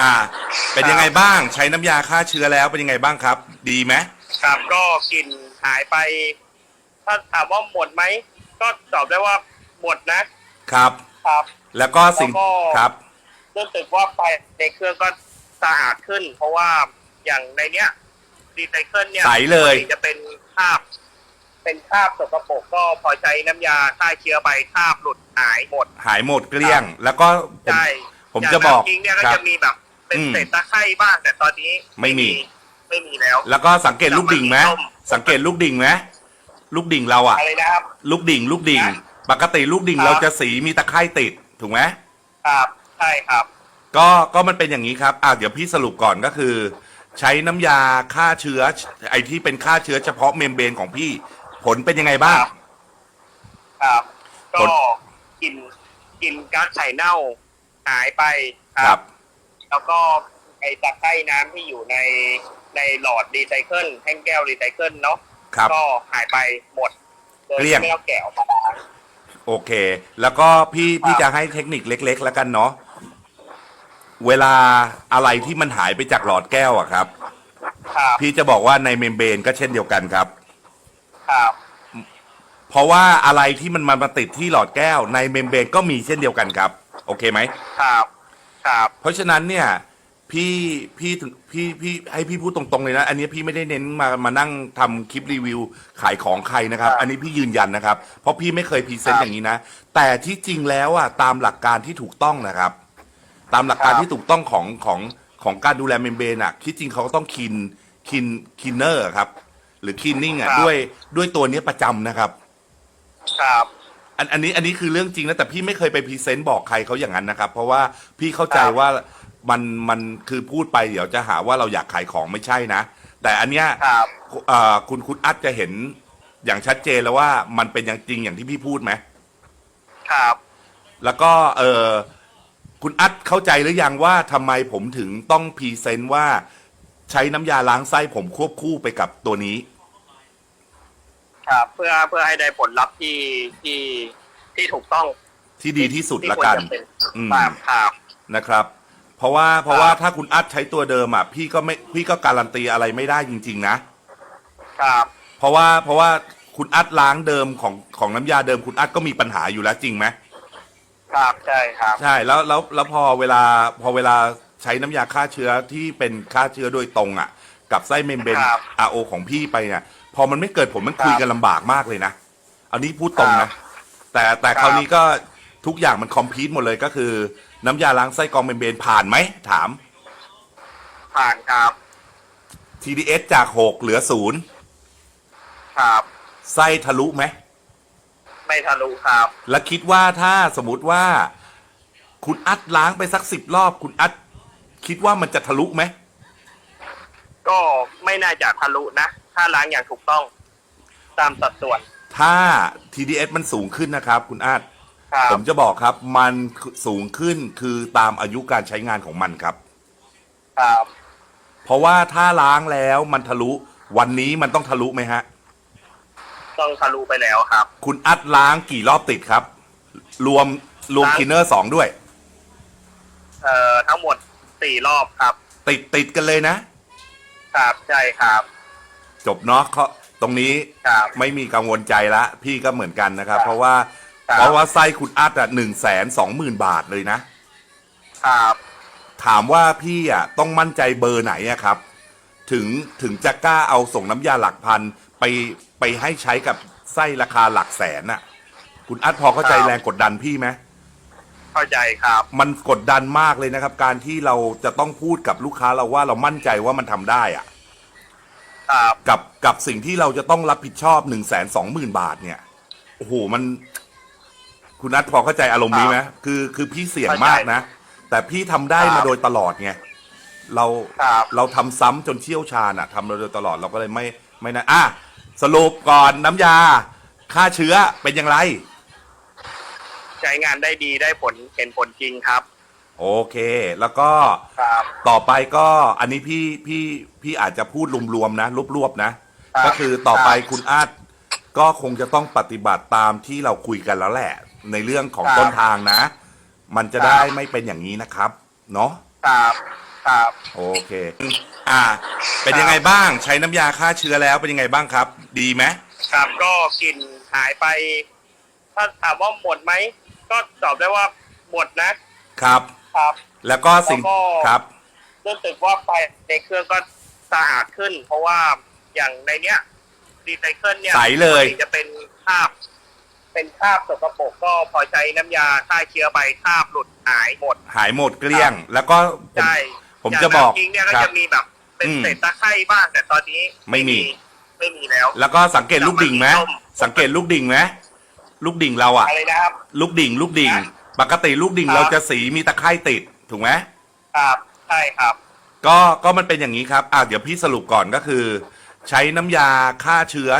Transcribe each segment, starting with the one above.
อ่า เป็นยังไงบ้างใช้น้ำยาฆ่าเชื้อแล้วเป็นยังไงบ้างครับ ดีไหมครับก็กลิ่นหายไป ถ้าถามว่าหมดไหม ก็ตอบได้ว่าหมดนะครับ ครับ แล้วก็สิ่งแล้วก็ ครับ รู้สึกว่าไปในเครื่องก็สะอาดขึ้น เพราะว่าอย่างในเนี้ยรีไซเคิลเนี่ยใสเลย ปกติจะเป็นคราบ เป็นคราบสกปรกก็พอใช้น้ำยาฆ่าเชื้อไปคราบหลุดหายหมดหายหมดเกลี้ยง แล้วก็ผมใช่ผมย่างจะบอกน้ำทิ้งเนี่ยก็ครับจะมีแบบ เป็นอืมเศษตะไคร่บ้างแต่ตอนนี้ไม่มี ไม่มีแล้ว แล้วก็สังเกตลูกดิ่งไหมส้มสังเกตลูกดิ่งไหมลูกดิ่งเราอะอะไรนะครับ ลูกดิ่ง ลูกดิ่งนะปกติลูกดิ่งครับเราจะสีมีตะไคร่ติดถูกไหมครับใช่ครับ ก็ก็มันเป็นอย่างนี้ครับอ่าเดี๋ยวพี่สรุปก่อนก็คือ ใช้น้ำยาฆ่าเชื้อ ไอที่เป็นฆ่าเชื้อเฉพาะเมมเบรนของพี่ผลเป็นยังไงบ้างครับครับผก็ลกินกินก๊าซไข่เน่าหายไปครับ แล้วก็ไอตะไคร่น้ำที่อยู่ในในหลอดรีไซเคิลแท่งแก้วรีไซเคิลเนาะครับ ก็หายไปหมดโดยเกลี้ยงที่ไม่ต้องแกะออกมาล้าง โอเค แล้วก็พี่พี่ครับจะให้เทคนิคเล็ก ๆ แล้วกันเนาะเวลาอะไรที่มันหายไปจากหลอดแก้วอะครับ ครับพี่จะบอกว่าในเมมเบรนก็เช่นเดียวกันครับ ครับเพราะว่าอะไรที่มันมาติดที่หลอดแก้ว ในเมมเบรนก็มีเช่นเดียวกันครับ โอเคไหม ครับ ครับ เพราะฉะนั้นเนี่ย พี่พี่ถึงพี่พี่ให้พี่พูดตรงๆเลยนะ อันนี้พี่ไม่ได้เน้นมามานั่งทำคลิปรีวิวขายของใครนะครับ อันนี้พี่ยืนยันนะครับ เพราะพี่ไม่เคยพรีเซนต์อย่างนี้นะ แต่ที่จริงแล้วอะตามหลักการที่ถูกต้องนะครับ ตามหลักการที่ถูกต้องของของของการดูแลเมมเบรนอะที่จริงเขาก็ต้องคินคินคินเนอร์ครับ หรือคินนิ่งอะด้วยด้วยตัวเนี้ยประจำนะครับ ครับ อันอันนี้อันนี้คือเรื่องจริงนะแต่พี่ไม่เคยไปพรีเซนต์บอกใครเขาอย่างนั้นนะครับ เพราะว่าพี่เข้าใจครับว่ามันมันคือพูดไปเดี๋ยวจะหาว่าเราอยากขายของไม่ใช่นะ แต่อันเนี้ยครับ เอ่อคุณคุณอัดจะเห็นอย่างชัดเจนแล้วว่ามันเป็นอย่างจริงอย่างที่พี่พูดไหม ครับ แล้วก็เออคุณอัดเข้าใจหรือยังว่าทำไมผมถึงต้องพรีเซนต์ว่าใช้น้ำยาล้างไส้ผมควบคู่ไปกับตัวนี้ ครับเพื่อเพื่อให้ได้ผลลัพธ์ที่ที่ที่ถูกต้องที่ดีที่สุดที่ละควรกัน จะเป็นอืมครับครับนะครับ เพราะว่าเพราะว่าถ้าคุณอัดใช้ตัวเดิมอะพี่ก็ไม่พี่ก็การันตีอะไรไม่ได้จริง ๆ นะ ครับ เพราะว่าเพราะว่าคุณอัดล้างเดิมของของน้ำยาเดิมคุณอัดก็มีปัญหาอยู่แล้วจริงไหมครับใช่ครับ ใช่แล้วแล้วแล้วพอเวลาพอเวลาใช้น้ำยาฆ่าเชื้อที่เป็นฆ่าเชื้อโดยตรงอะ กับไส้เมมเบรนครับ RO ของพี่ไปเนี่ยพอมันไม่เกิดผลมันคุยครับกันลำบากมากเลยนะ อันนี้พูดตรงครันะ บแต่แต่ครับคราวนี้ก็ทุกอย่างมันคอมพิวต์หมดเลยก็คือ น้ำยาล้างไส้กรองเมมเบรนผ่านไหมถาม ผ่านครับ TDS จาก 6 เหลือศูนย์ครับ ไส้ทะลุไหม ไม่ทะลุครับ แล้วคิดว่าถ้าสมมติว่า คุณอัดล้างไปสักสิบรอบ คุณอัดคิดว่ามันจะทะลุไหม ก็ไม่น่าจะทะลุนะ ถ้าล้างอย่างถูกต้อง ตามสัดส่วน ถ้า TDS มันสูงขึ้นนะครับคุณอัดครับผมจะบอกครับ มันสูงขึ้นคือตามอายุการใช้งานของมันครับ ครับเพราะว่าถ้าล้างแล้วมันทะลุวันนี้มันต้องทะลุไหมฮะ ต้องทะลุไปแล้วครับ คุณอัดล้างกี่รอบติดครับ รวมรวมล้าง คินเนอร์สองด้วย เอ่อทั้งหมดสี่รอบครับ ติดติดกันเลยนะ ครับใช่ครับ จบเนาะเขาตรงนี้ครับไม่มีกังวลใจละพี่ก็เหมือนกันนะครับ ครับเพราะว่าครับ เพราะว่าไส้คุณอัดอะหนึ่งแสนสองหมื่นบาทเลยนะ ครับถามว่าพี่อะต้องมั่นใจเบอร์ไหนอะครับ ถึงถึงจะกล้าเอาส่งน้ำยาหลักพันไปไปให้ใช้กับไส้ราคาหลักแสนน่ะคุณอัดพอเข้าใจครับแรงกดดันพี่ไหม เข้าใจครับ มันกดดันมากเลยนะครับ การที่เราจะต้องพูดกับลูกค้าเราว่าเรามั่นใจว่ามันทำได้อะครับกับกับสิ่งที่เราจะต้องรับผิดชอบหนึ่งแสนสองหมื่นบาทเนี่ยโอ้โหมัน คุณนัทพอเข้าใจอารมณ์นี้ไหมคือคือพี่เสี่ยงมากนะ แต่พี่ทำได้ครับมาโดยตลอดไงเราครับ เราทำซ้ำจนเชี่ยวชาญอะทำมาโดยตลอดเราก็เลยไม่ไม่นะอะสรุปก่อนน้ำยาฆ่าเชื้อเป็นอย่างไร ใช้งานได้ดีได้ผลเห็นผลจริงครับ โอเค แล้วก็ครับ ต่อไปก็อันนี้พี่พี่พี่อาจจะพูดรวมๆนะรวบๆนะ ครับก็คือต่อไปครับคุณอาจก็คงจะต้องปฏิบัติตามที่เราคุยกันแล้วแหละ ในเรื่องของครับต้นทางนะ มันจะครับได้ไม่เป็นอย่างนี้นะครับ เนาะครับครับ โอเค อ่า เป็นยังไงบ้างใช้น้ำยาฆ่าเชื้อแล้วเป็นยังไงบ้างครับ ดีไหม ครับก็กลิ่นหายไป ถ้าถามว่าหมดไหม ก็ตอบได้ว่าหมดนะครับ ครับ แล้วก็สิ่งแล้วก็ ครับ รู้สึกว่าไฟในเครื่องก็สะอาดขึ้น เพราะว่าอย่างในเนี้ยรีไซเคิลเนี่ยใสเลย ปกติจะเป็นคราบ เป็นคราบสกปรกก็พอใช้น้ำยาฆ่าเชื้อไปคราบหลุดหายหมด หายหมดเกลี้ยง แล้วก็ผมใช่ผมย่างจะบอกน้ำจริงเนี่ยก็ครั จะบมีแบบเป็นอืมเศษตะไคร่บ้างแต่ตอนนี้ไม่มี ไม่มีแล้ว แล้วก็สังเกตลูกดิ่งไหมส้มสังเกตลูกดิ่งไหม ลูกดิ่งเราอะอะไรนะครับ ลูกดิ่ง ลูกดิ่งฮะปกติลูกดิ่งครับ เราจะสีมีตะไคร่ติดถูกไหมครับใช่ครับ ก็ก็มันเป็นอย่างนี้ครับอ่าเดี๋ยวพี่สรุปก่อนก็คือ ใช้น้ำยาฆ่าเชื้อ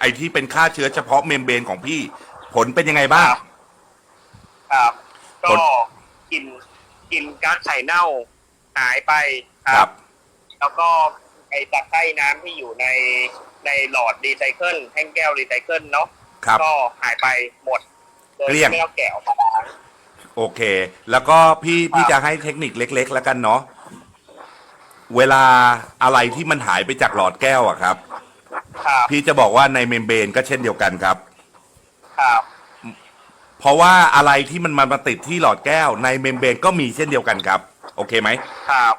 ไอที่เป็นฆ่าเชื้อเฉพาะเมมเบรนของพี่ผลเป็นยังไงบ้าง ครับ ครับผก็ลกลินกลินก๊าซไข่เน่าหายไปครับ แล้วก็ไอตะไคร่น้ำที่อยู่ในในหลอดรีไซเคิลแท่งแก้วรีไซเคิลเนาะ ครับ ก็หายไปหมดโดยเกลี้ยง ไม่ต้องแกะออกมาล้าง โอเค แล้วก็พี่พี่ครับจะให้เทคนิคเล็ก ๆ แล้วกันเนาะเวลาอะไรที่มันหายไปจากหลอดแก้วอะครับ ครับพี่จะบอกว่าในเมมเบรนก็เช่นเดียวกันครับ ครับเพราะว่าอะไรที่มันมาติดที่หลอดแก้วในเมมเบรนก็มีเช่นเดียวกันครับ โอเคไหม ครับ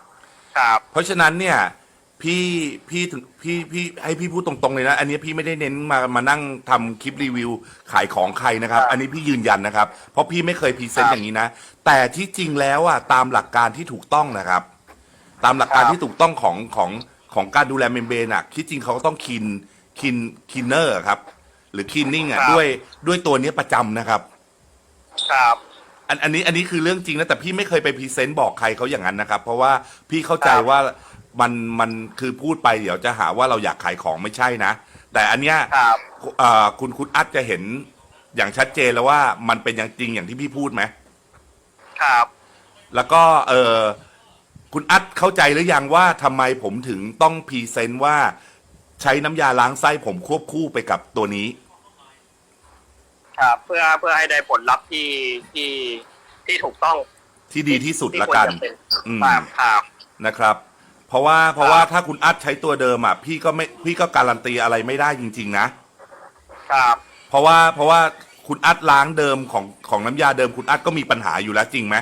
ครับ เพราะฉะนั้นเนี่ย พี่พี่ถึงพี่พี่ให้พี่พูดตรงๆเลยนะ อันนี้พี่ไม่ได้เน้นมามานั่งทำคลิปรีวิวขายของใครนะครับ อันนี้พี่ยืนยันนะครับ เพราะพี่ไม่เคยพรีเซนต์อย่างนี้นะ แต่ที่จริงแล้วอะตามหลักการที่ถูกต้องนะครับ ตามหลักการที่ถูกต้องของของของการดูแลเมมเบรนอะที่จริงเขาก็ต้องคินคินคินเนอร์ครับ หรือคินนิ่งอะด้วยด้วยตัวเนี้ยประจำนะครับครับ อันอันนี้อันนี้คือเรื่องจริงนะแต่พี่ไม่เคยไปพรีเซนต์บอกใครเขาอย่างนั้นนะครับ เพราะว่าพี่เข้าใจครับ ว่า มันมันคือพูดไปเดี๋ยวจะหาว่าเราอยากขายของไม่ใช่นะ แต่อันเนี้ยครับ เอ่อคุณคุณอัดจะเห็นอย่างชัดเจนแล้วว่ามันเป็นอย่างจริงอย่างที่พี่พูดไหม ครับ แล้วก็เออคุณอัดเข้าใจหรือยังว่าทำไมผมถึงต้องพรีเซนต์ว่าใช้น้ำยาล้างไส้ผมควบคู่ไปกับตัวนี้ ครับ เพื่อเพื่อให้ได้ผลลัพธ์ที่ที่ที่ถูกต้องที่ดีที่สุดที่ละควรกัน จะเป็นอืม ครับครับนะครับ เพราะว่าเพราะว่าถ้าคุณอัดใช้ตัวเดิมอะพี่ก็ไม่พี่ก็การันตีอะไรไม่ได้จริง ๆ นะ ครับ เพราะว่าเพราะว่าคุณอัดล้างเดิมของของน้ำยาเดิมคุณอัดก็มีปัญหาอยู่แล้วจริงไหม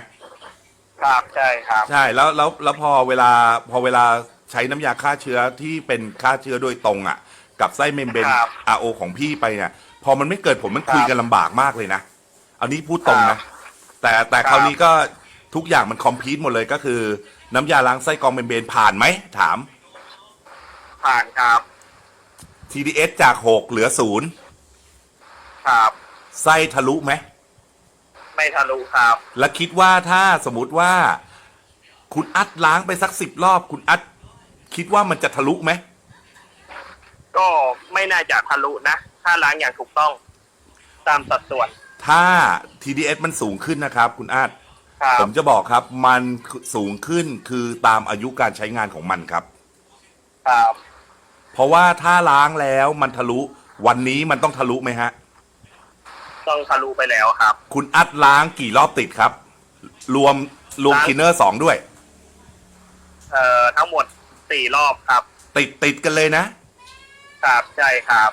ครับใช่ครับ ใช่แล้วแล้วแล้วพอเวลาพอเวลาใช้น้ำยาฆ่าเชื้อที่เป็นฆ่าเชื้อโดยตรงอะ กับไส้เมมเบรนครับ RO ของพี่ไปเนี่ยพอมันไม่เกิดผลมันคุยครับกันลำบากมากเลยนะอันนี้พูดตรงครันะบแต่แต่ครับคราวนี้ก็ทุกอย่างมันคอมพิวต์หมดเลยก็คือ น้ำยาล้างไส้กรองเมมเบรนผ่านไหมถาม ผ่านครับ TDS จาก6เหลือศูนย์ครับไส้ทะลุไหม ไม่ทะลุครับ แล้วคิดว่าถ้าสมมติว่า คุณอัดล้างไปสักสิบรอบ คุณอัดคิดว่ามันจะทะลุไหม ก็ไม่น่าจะทะลุนะ ถ้าล้างอย่างถูกต้อง ตามสัดส่วน ถ้า TDS มันสูงขึ้นนะครับ คุณอัด ครับ ผมจะบอกครับ มันสูงขึ้นคือตามอายุการใช้งานของมันครับ ครับเพราะว่าถ้าล้างแล้วมันทะลุวันนี้มันต้องทะลุไหมฮะ ต้องทะลุไปแล้วครับ คุณอัดล้างกี่รอบติดครับ รวมรวมล้าง คินเนอร์สองด้วย เอ่อทั้งหมดสี่รอบครับ ติดติดกันเลยนะ ครับใช่ครับ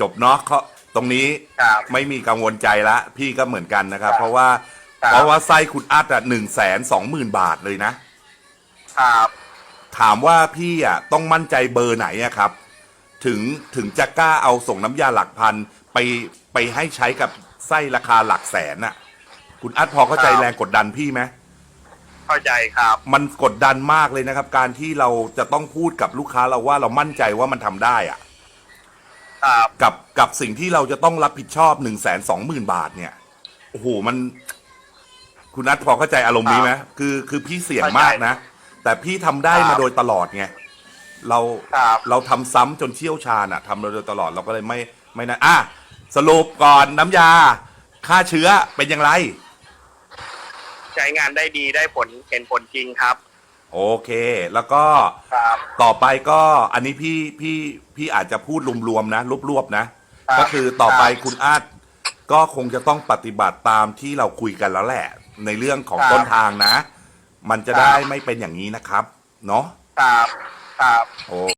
จบเนาะเขาตรงนี้ ครับ ไม่มีกังวลใจละ พี่ก็เหมือนกันนะครับ ครับเพราะว่าครับ เพราะว่าไส้คุณอัดอะหนึ่งแสนสองหมื่นบาทเลยนะ ครับถามว่าพี่อะต้องมั่นใจเบอร์ไหนอะครับ ถึงถึงจะกล้าเอาส่งน้ำยาหลักพันไปไปให้ใช้กับไส้ราคาหลักแสนน่ะ คุณอัดพอเข้าใจครับแรงกดดันพี่ไหมเข้าใจครับ มันกดดันมากเลยนะครับ การที่เราจะต้องพูดกับลูกค้าเราว่าเรามั่นใจว่ามันทำได้อะครับกับกับสิ่งที่เราจะต้องรับผิดชอบหนึ่งแสนสองหมื่นบาทเนี่ยโอ้โหมัน คุณนัทพอเข้าใจอารมณ์นี้ไหมคือคือพี่เสี่ยงมากนะ แต่พี่ทำได้ครับมาโดยตลอดไงเราครับ เราทำซ้ำจนเชี่ยวชาญอะทำมาโดยตลอดเราก็เลยไม่ไม่นะอะสรุปก่อนน้ำยาฆ่าเชื้อเป็นอย่างไร ใช้งานได้ดีได้ผลเห็นผลจริงครับ โอเค แล้วก็ครับ ต่อไปก็อันนี้พี่พี่พี่อาจจะพูดรวมๆนะรวบๆนะ ครับก็คือต่อไปครับ คุณอาจก็คงจะต้องปฏิบัติตามที่เราคุยกันแล้วแหละ ในเรื่องของครับต้นทางนะ มันจะได้ไม่เป็นอย่างนี้นะครับ เนาะครับครับ โอ